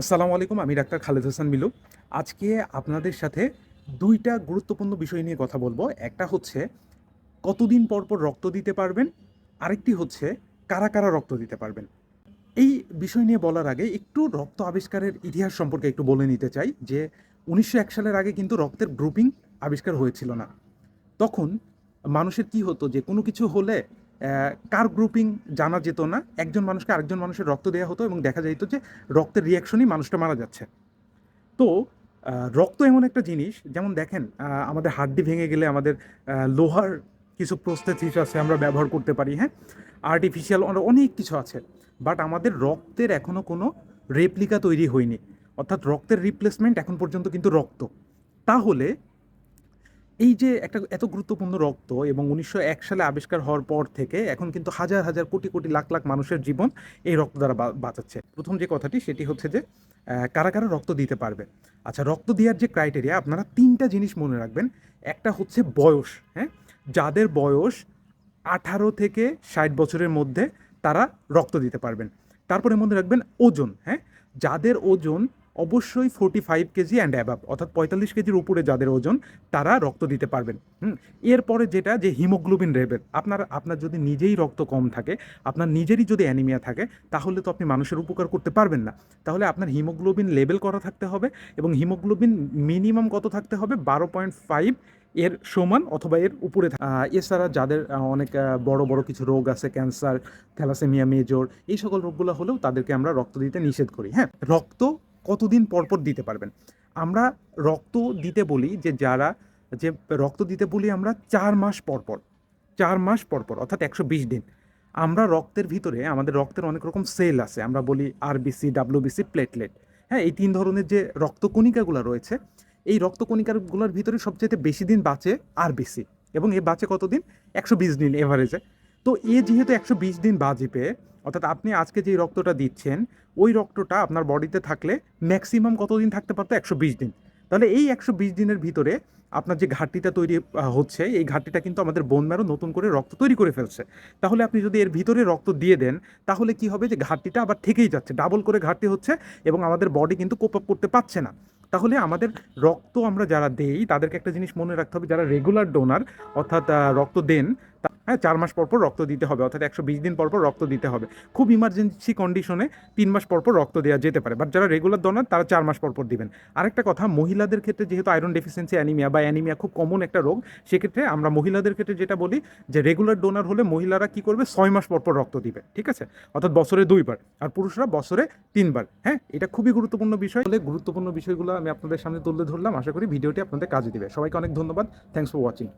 আসসালামু আলাইকুম, আমি ডাক্তার খালেদ হাসান মিলু। আজকে আপনাদের সাথে দুইটা গুরুত্বপূর্ণ বিষয় নিয়ে কথা বলব। একটা হচ্ছে, কতদিন পর পর রক্ত দিতে পারবেন? আরেকটি হচ্ছে, কারা কারা রক্ত দিতে পারবেন? এই বিষয় নিয়ে বলার আগে একটু রক্ত আবিষ্কারের ইতিহাস সম্পর্কে একটু বলে নিতে চাই যে, উনিশশো এক সালের আগে কিন্তু রক্তের গ্রুপিং আবিষ্কার হয়েছিল না। তখন মানুষের কি হতো যে, কোনো কিছু হলে কার গ্রুপিং জানা যেত না? একজন মানুষকে আরেকজন মানুষের রক্ত দেওয়া হতো এবং দেখা যেত যে রক্তের রিয়াকশনই মানুষটা মারা যাচ্ছে। তো রক্ত এমন একটা জিনিস, যেমন দেখেন আমাদের হাড্ডি ভেঙে গেলে আমাদের লোহার কিছু প্রস্থেসিস আছে আমরা ব্যবহার করতে পারি হ্যাঁ? আর্টিফিশিয়াল অনেক কিছু আছে। বাট আমাদের রক্তের এখনও কোনো রেপ্লিকা তৈরি হয়নি। অর্থাৎ রক্তের রিপ্লেসমেন্ট এখন পর্যন্ত কিন্তু রক্ত। তাহলে এই যে একটা এত গুরুত্বপূর্ণ রক্ত এবং উনিশশো এক সালে আবিষ্কার হওয়ার পর থেকে এখন কিন্তু হাজার হাজার কোটি কোটি লাখ লাখ মানুষের জীবন এই রক্ত দ্বারা বাঁচাচ্ছে। প্রথম যে কথাটি সেটি হচ্ছে যে কারা কারা রক্ত দিতে পারবে? আচ্ছা রক্ত দেওয়ার যে ক্রাইটেরিয়া আপনারা তিনটা জিনিস মনে রাখবেন। একটা হচ্ছে বয়স হ্যাঁ? যাদের বয়স আঠারো থেকে ষাট বছরের মধ্যে তারা রক্ত দিতে পারবেন। তারপরে মনে রাখবেন ওজন হ্যাঁ? যাদের ওজন অবশ্যই forty five kg and above অর্থাৎ পঁয়তাল্লিশ কেজির উপরে যাদের ওজন, তারা রক্ত দিতে পারবেন। হুম, এরপরে যেটা, যে হিমোগ্লোবিন লেভেল আপনার আপনার যদি নিজেই রক্ত কম থাকে, আপনার নিজেরই যদি অ্যানিমিয়া থাকে, তাহলে তো আপনি মানুষের উপকার করতে পারবেন না। তাহলে আপনার হিমোগ্লোবিন লেভেল করা থাকতে হবে এবং হিমোগ্লোবিন মিনিমাম কত থাকতে হবে? বারো পয়েন্ট ফাইভ এর সমান অথবা এর উপরে এছাড়া যাদের অনেক বড় বড় কিছু রোগ আছে ক্যান্সার থ্যালাসেমিয়া মেজর এই সকল রোগগুলো হলেও তাদেরকে আমরা রক্ত দিতে নিষেধ করি। হ্যাঁ রক্ত কতদিন পর পর দিতে পারবেন। আমরা রক্ত দিতে বলি যে যারা, যে রক্ত দিতে বলি আমরা চার মাস পর পর চার মাস পর পর অর্থাৎ একশো বিশ দিন। আমরা রক্তের ভিতরে, আমাদের রক্তের অনেক রকম সেল আছে, আমরা বলি আরবিসি ডাব্লিউবিসি প্লেটলেট হ্যাঁ এই তিন ধরনের যে রক্তকণিকাগুলো রয়েছে, এই রক্তকণিকাগুলোর ভিতরে সবচেয়ে বেশি দিন বাঁচে আরবিসি এবং এ বাঁচে কতদিন? একশো বিশ দিন এভারেজে তো এ যেহেতু একশো বিশ দিন বাঁচবে অর্থাৎ আপনি আজকে যে রক্তটা দিচ্ছেন, ওই রক্তটা আপনার বডিতে থাকলে ম্যাক্সিমাম কতদিন থাকতে পারতো? একশো বিশ দিন। তাহলে এই একশো বিশ দিনের ভিতরে আপনার যে ঘাটতিটা তৈরি হচ্ছে, এই ঘাটতিটা কিন্তু আমাদের বোন ম্যারো নতুন করে রক্ত তৈরি করে ফেলছে। তাহলে আপনি যদি এর ভিতরে রক্ত দিয়ে দেন, তাহলে কি হবে যে ঘাটতিটা আবার থেকেই যাচ্ছে ডাবল করে ঘাটতি হচ্ছে এবং আমাদের বডি কিন্তু কোপ আপ করতে পারছে না। তাহলে আমাদের রক্ত আমরা যারা দেই, তাদেরকে একটা জিনিস মনে রাখতে হবে, যারা রেগুলার ডোনার অর্থাৎ রক্ত দেন হ্যাঁ চার মাস পর পর রক্ত দিতে হবে, অর্থাৎ একশো বিশ দিন পর পর রক্ত দিতে হবে। খুব ইমার্জেন্সি কন্ডিশনে তিন মাস পর পর রক্ত দেওয়া যেতে পারে বাট যারা রেগুলার ডোনার তারা চার মাস পর পর দিবেন। আরেকটা কথা, মহিলাদের ক্ষেত্রে যেহেতু আয়রন ডেফিসিয়েন্সি অ্যানিমিয়া বা অ্যানিমিয়া খুব কমন একটা রোগ, সেক্ষেত্রে আমরা মহিলাদের ক্ষেত্রে যেটা বলি যে রেগুলার ডোনার হলে মহিলারা কি করবে? ছয় মাস পর পর রক্ত দিবে, ঠিক আছে? অর্থাৎ বছরে দুইবার, আর পুরুষরা বছরে তিনবার হ্যাঁ? এটা খুবই গুরুত্বপূর্ণ বিষয়। হলে গুরুত্বপূর্ণ বিষয়গুলো আমি আপনাদের সামনে তুলে ধরলাম, আশা করি ভিডিওটি আপনাদের কাজে দিবে। সবাইকে অনেক ধন্যবাদ থ্যাংকস ফর ওয়াচিং